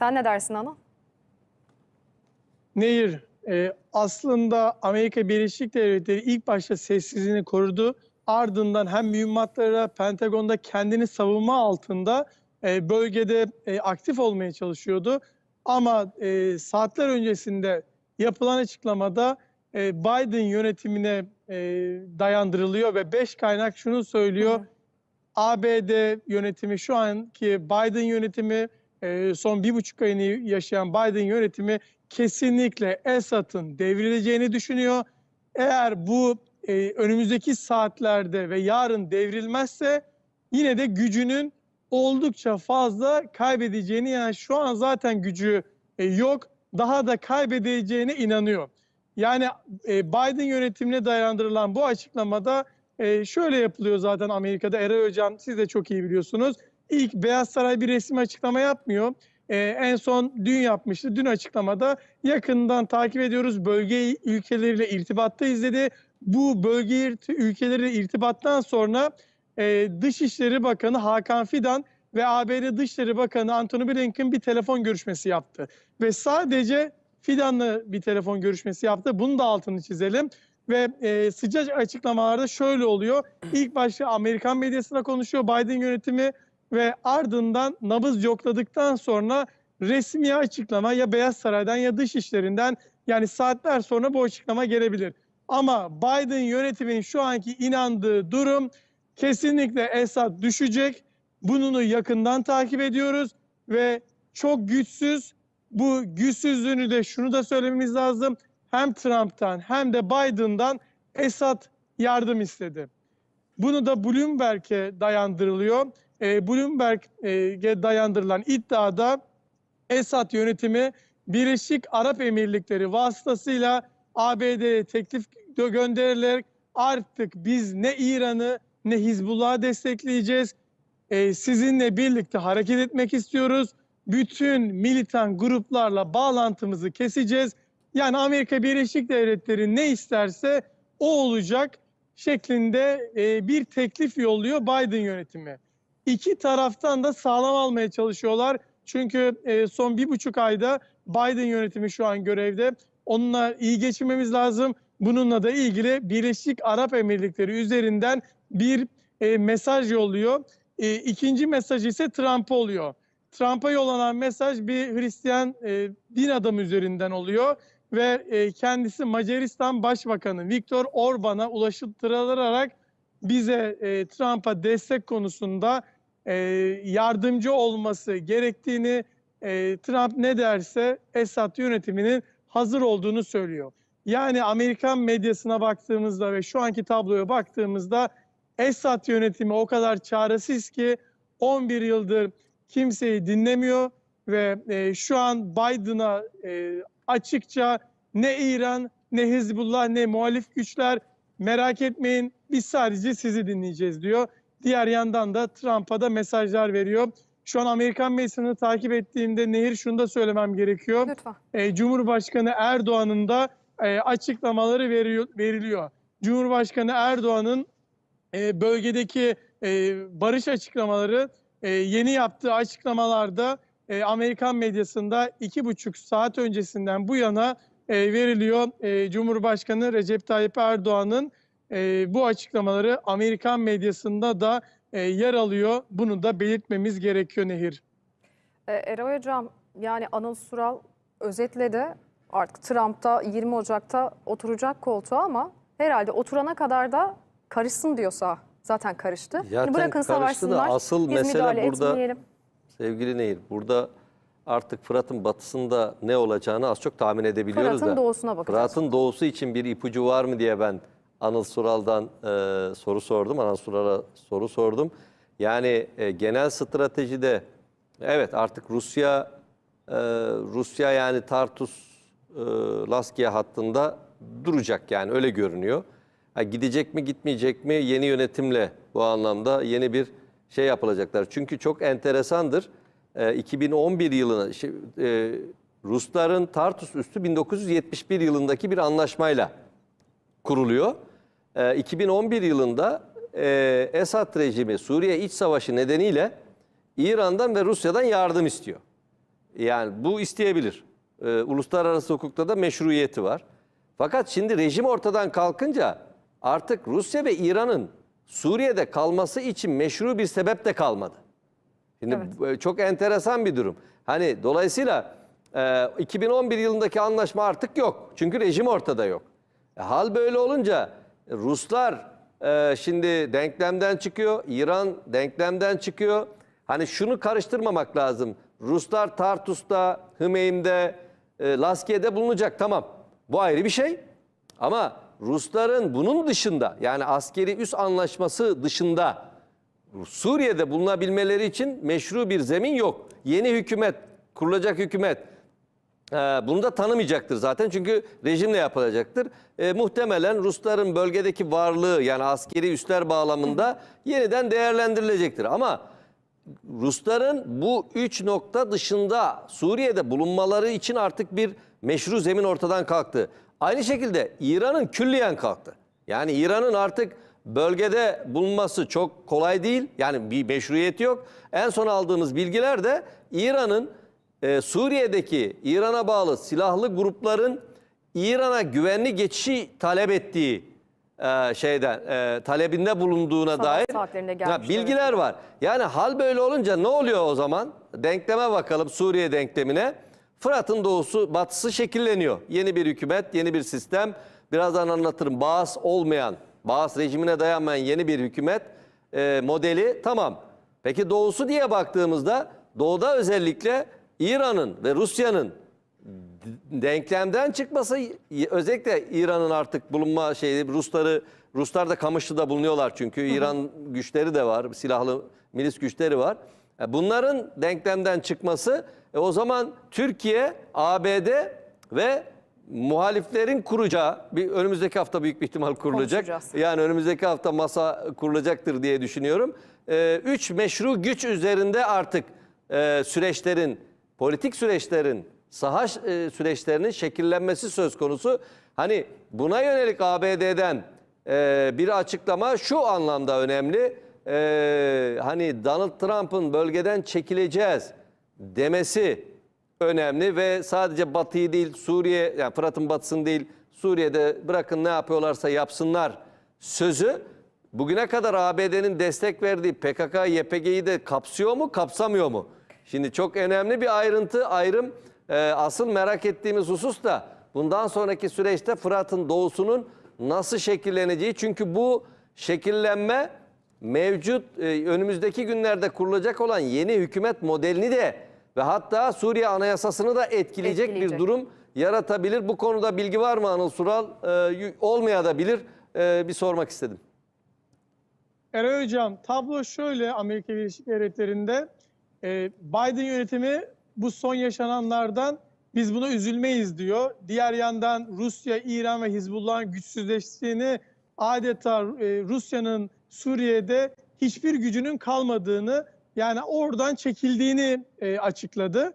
Sen ne dersin Anıl? Nehir, e, aslında Amerika Birleşik Devletleri ilk başta sessizliğini korudu. Ardından hem mühimmatlara, Pentagon'da kendini savunma altında e, bölgede e, aktif olmaya çalışıyordu. Ama e, saatler öncesinde yapılan açıklamada e, Biden yönetimine e, dayandırılıyor ve beş kaynak şunu söylüyor. Hı. ABD yönetimi şu anki Biden yönetimi e, son bir buçuk ayını yaşayan Biden yönetimi kesinlikle Esad'ın devrileceğini düşünüyor. Eğer bu e, önümüzdeki saatlerde ve yarın devrilmezse yine de gücünün oldukça fazla kaybedeceğini yani şu an zaten gücü e, yok daha da kaybedeceğine inanıyor. Yani e, Biden yönetimine dayandırılan bu açıklamada e, şöyle yapılıyor zaten Amerika'da. Eray Hocam siz de çok iyi biliyorsunuz. İlk Beyaz Saray bir resmi açıklama yapmıyor. E, en son dün yapmıştı. Dün açıklamada yakından takip ediyoruz. Bölge ülkeleriyle irtibattayız dedi. Bu bölge ülkeleriyle irtibattan sonra e, Dışişleri Bakanı Hakan Fidan ve ABD Dışişleri Bakanı Antony Blinken bir telefon görüşmesi yaptı. Ve sadece Fidan'la bir telefon görüşmesi yaptı. Bunu da altını çizelim. Ve e, sıcak açıklamalarda şöyle oluyor. İlk başta Amerikan medyasına konuşuyor Biden yönetimi ve ardından nabız yokladıktan sonra resmi açıklama ya Beyaz Saray'dan ya Dışişleri'nden yani saatler sonra bu açıklama gelebilir. Ama Biden yönetiminin şu anki inandığı durum kesinlikle Esad düşecek. Bununu yakından takip ediyoruz ve çok güçsüz. Bu güçsüzlüğünü de şunu da söylememiz lazım. Hem Trump'tan hem de Biden'dan Esad yardım istedi. Bunu da Bloomberg'e dayandırılıyor. E, Bloomberg'e dayandırılan iddiada Esad yönetimi Birleşik Arap Emirlikleri vasıtasıyla ABD'ye teklif gö- gönderilerek artık biz ne İran'ı ne Hizbullah'ı destekleyeceğiz. E, sizinle birlikte hareket etmek istiyoruz. Bütün militan gruplarla bağlantımızı keseceğiz. Yani Amerika Birleşik Devletleri ne isterse o olacak şeklinde e, bir teklif yolluyor Biden yönetimi. İki taraftan da sağlam almaya çalışıyorlar. Çünkü e, son bir buçuk ayda Biden yönetimi şu an görevde. Onunla iyi geçinmemiz lazım. Bununla da ilgili Birleşik Arap Emirlikleri üzerinden bir e, mesaj yolluyor. E, ikinci mesaj ise Trump'a oluyor. Trump'a yollanan mesaj bir Hristiyan e, din adamı üzerinden oluyor ve e, kendisi Macaristan Başbakanı Viktor Orban'a ulaştırılarak bize e, Trump'a destek konusunda e, yardımcı olması gerektiğini, e, Trump ne derse Esad yönetiminin hazır olduğunu söylüyor. Yani Amerikan medyasına baktığımızda ve şu anki tabloya baktığımızda Esad yönetimi o kadar çaresiz ki 11 yıldır kimseyi dinlemiyor ve e, şu an Biden'a e, açıkça ne İran ne Hizbullah ne muhalif güçler merak etmeyin biz sadece sizi dinleyeceğiz diyor. Diğer yandan da Trump'a da mesajlar veriyor. Şu an Amerikan medyasını takip ettiğimde Nehir şunu da söylemem gerekiyor. Lütfen. E, Cumhurbaşkanı Erdoğan'ın da e, açıklamaları veriyor, veriliyor. Cumhurbaşkanı Erdoğan'ın e, bölgedeki e, barış açıklamaları e, yeni yaptığı açıklamalarda e, Amerikan medyasında iki buçuk saat öncesinden bu yana e, veriliyor. E, Cumhurbaşkanı Recep Tayyip Erdoğan'ın e, bu açıklamaları Amerikan medyasında da e, yer alıyor. Bunu da belirtmemiz gerekiyor Nehir. Ee, Eray Hocam yani Anıl Sural özetledi. Artık Trump'ta 20 Ocak'ta oturacak koltuğa ama herhalde oturana kadar da karışsın diyorsa zaten karıştı. Zaten Yani bırakın karıştı da savaşsınlar. asıl mesele burada- etmeyelim. Sevgili Nehir, burada artık Fırat'ın batısında ne olacağını az çok tahmin edebiliyoruz Fırat'ın da. doğusuna bakacağız. Fırat'ın doğusu için bir ipucu var mı diye ben Anıl Sural'dan e, soru sordum. Anıl Sural'a soru sordum. Yani e, genel stratejide evet artık Rusya e, Rusya yani Tartus e, Laskiye hattında duracak yani öyle görünüyor. Ha, gidecek mi gitmeyecek mi yeni yönetimle bu anlamda yeni bir şey yapılacaklar. Çünkü çok enteresandır. E, 2011 yılına şi- e, Rusların Tartus üstü 1971 yılındaki bir anlaşmayla kuruluyor. Ee, 2011 yılında e, Esad rejimi Suriye iç savaşı nedeniyle İran'dan ve Rusya'dan yardım istiyor. Yani bu isteyebilir. Ee, uluslararası hukukta da meşruiyeti var. Fakat şimdi rejim ortadan kalkınca artık Rusya ve İran'ın Suriye'de kalması için meşru bir sebep de kalmadı. Şimdi Evet. bu- çok enteresan bir durum. Hani dolayısıyla e, 2011 yılındaki anlaşma artık yok. Çünkü rejim ortada yok. E, hal böyle olunca Ruslar e, şimdi denklemden çıkıyor, İran denklemden çıkıyor. Hani şunu karıştırmamak lazım. Ruslar Tartus'ta, Hımeym'de, e, Laskiye'de bulunacak tamam. Bu ayrı bir şey. Ama Rusların bunun dışında yani askeri üs anlaşması dışında Suriye'de bulunabilmeleri için meşru bir zemin yok. Yeni hükümet, kurulacak hükümet e, bunu da tanımayacaktır zaten çünkü rejimle yapılacaktır. E, muhtemelen Rusların bölgedeki varlığı yani askeri üsler bağlamında yeniden değerlendirilecektir. Ama Rusların bu üç nokta dışında Suriye'de bulunmaları için artık bir meşru zemin ortadan kalktı. Aynı şekilde İran'ın külliyen kalktı. Yani İran'ın artık bölgede bulunması çok kolay değil. Yani bir meşruiyeti yok. En son aldığımız bilgiler de İran'ın e, Suriye'deki İran'a bağlı silahlı grupların İran'a güvenli geçişi talep ettiği e, şeyden e, talebinde bulunduğuna Sabah dair ya, bilgiler var. Yani hal böyle olunca ne oluyor o zaman? Denkleme bakalım Suriye denklemine. Fırat'ın doğusu batısı şekilleniyor. Yeni bir hükümet, yeni bir sistem. Birazdan anlatırım. Bağız olmayan, Bağız rejimine dayanmayan yeni bir hükümet e, modeli tamam. Peki doğusu diye baktığımızda doğuda özellikle İran'ın ve Rusya'nın denklemden çıkması özellikle İran'ın artık bulunma şeyi Rusları Ruslar da Kamışlı'da bulunuyorlar çünkü İran güçleri de var silahlı milis güçleri var. E, Bunların denklemden çıkması e, o zaman Türkiye, ABD ve muhaliflerin kuracağı bir önümüzdeki hafta büyük bir ihtimal kurulacak. Yani önümüzdeki hafta masa kurulacaktır diye düşünüyorum. E, üç meşru güç üzerinde artık e, süreçlerin, politik süreçlerin, saha e, süreçlerinin şekillenmesi söz konusu. Hani buna yönelik ABD'den e, bir açıklama şu anlamda önemli. E, hani Donald Trump'ın bölgeden çekileceğiz demesi önemli ve sadece Batı'yı değil Suriye, yani Fırat'ın batısını değil Suriye'de bırakın ne yapıyorlarsa yapsınlar sözü bugüne kadar ABD'nin destek verdiği PKK, YPG'yi de kapsıyor mu, kapsamıyor mu? Şimdi çok önemli bir ayrıntı, ayrım. Ee, asıl merak ettiğimiz husus da bundan sonraki süreçte Fırat'ın doğusunun nasıl şekilleneceği. Çünkü bu şekillenme mevcut e, önümüzdeki günlerde kurulacak olan yeni hükümet modelini de ve hatta Suriye Anayasasını da etkileyecek, bir Etkileyecek. durum yaratabilir. Bu konuda bilgi var mı Anıl Sural? Ee, olmaya da bilir. Ee, bir sormak istedim. Eray Hocam tablo şöyle Amerika Birleşik Devletleri'nde e, Biden yönetimi bu son yaşananlardan biz buna üzülmeyiz diyor. Diğer yandan Rusya, İran ve Hizbullah'ın güçsüzleştiğini adeta e, Rusya'nın Suriye'de hiçbir gücünün kalmadığını yani oradan çekildiğini e, açıkladı.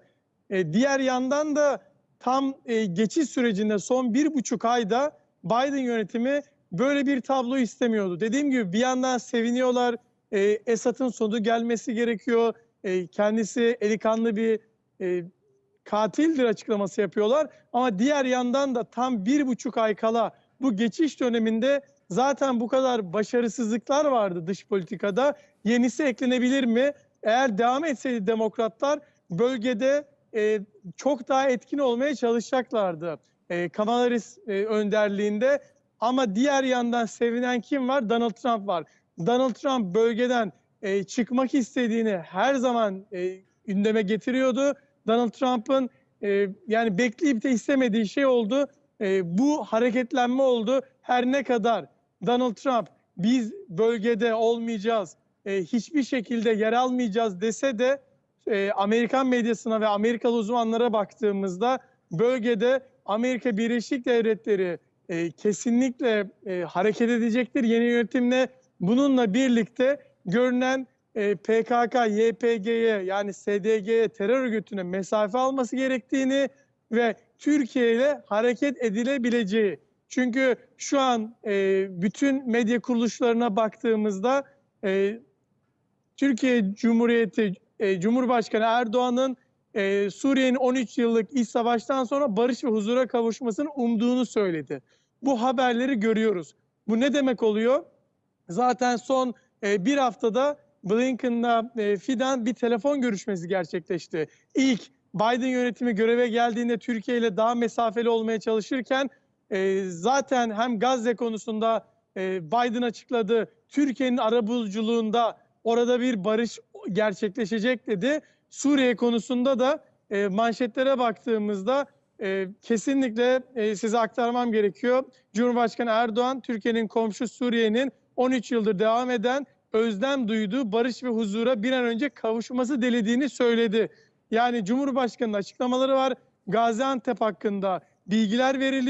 E, diğer yandan da tam e, geçiş sürecinde son bir buçuk ayda Biden yönetimi böyle bir tablo istemiyordu. Dediğim gibi bir yandan seviniyorlar. E, Esad'ın sonu gelmesi gerekiyor. E, kendisi eli kanlı bir e, katildir açıklaması yapıyorlar. Ama diğer yandan da tam bir buçuk ay kala bu geçiş döneminde zaten bu kadar başarısızlıklar vardı dış politikada. Yenisi eklenebilir mi? Eğer devam etseydi demokratlar bölgede e, çok daha etkin olmaya çalışacaklardı. E, Kamala Harris e, önderliğinde ama diğer yandan sevinen kim var? Donald Trump var. Donald Trump bölgeden e, çıkmak istediğini her zaman e, gündeme getiriyordu. Donald Trump'ın e, yani bekleyip de istemediği şey oldu. E, bu hareketlenme oldu. Her ne kadar Donald Trump biz bölgede olmayacağız, e, hiçbir şekilde yer almayacağız dese de e, Amerikan medyasına ve Amerikalı uzmanlara baktığımızda bölgede Amerika Birleşik Devletleri e, kesinlikle e, hareket edecektir yeni yönetimle. Bununla birlikte görünen e, PKK, YPG'ye yani SDG'ye terör örgütüne mesafe alması gerektiğini ve Türkiye ile hareket edilebileceği. Çünkü şu an e, bütün medya kuruluşlarına baktığımızda e, Türkiye Cumhuriyeti e, Cumhurbaşkanı Erdoğan'ın e, Suriye'nin 13 yıllık iç savaştan sonra barış ve huzura kavuşmasını umduğunu söyledi. Bu haberleri görüyoruz. Bu ne demek oluyor? Zaten son e, bir haftada Blinken'la e, Fidan bir telefon görüşmesi gerçekleşti. İlk Biden yönetimi göreve geldiğinde Türkiye ile daha mesafeli olmaya çalışırken e, zaten hem Gazze konusunda e, Biden açıkladı. Türkiye'nin arabuluculuğunda orada bir barış gerçekleşecek dedi. Suriye konusunda da e, manşetlere baktığımızda e, kesinlikle e, size aktarmam gerekiyor. Cumhurbaşkanı Erdoğan Türkiye'nin komşu Suriye'nin 13 yıldır devam eden özlem duyduğu barış ve huzura bir an önce kavuşması dilediğini söyledi. Yani Cumhurbaşkanı'nın açıklamaları var. Gaziantep hakkında bilgiler veriliyor.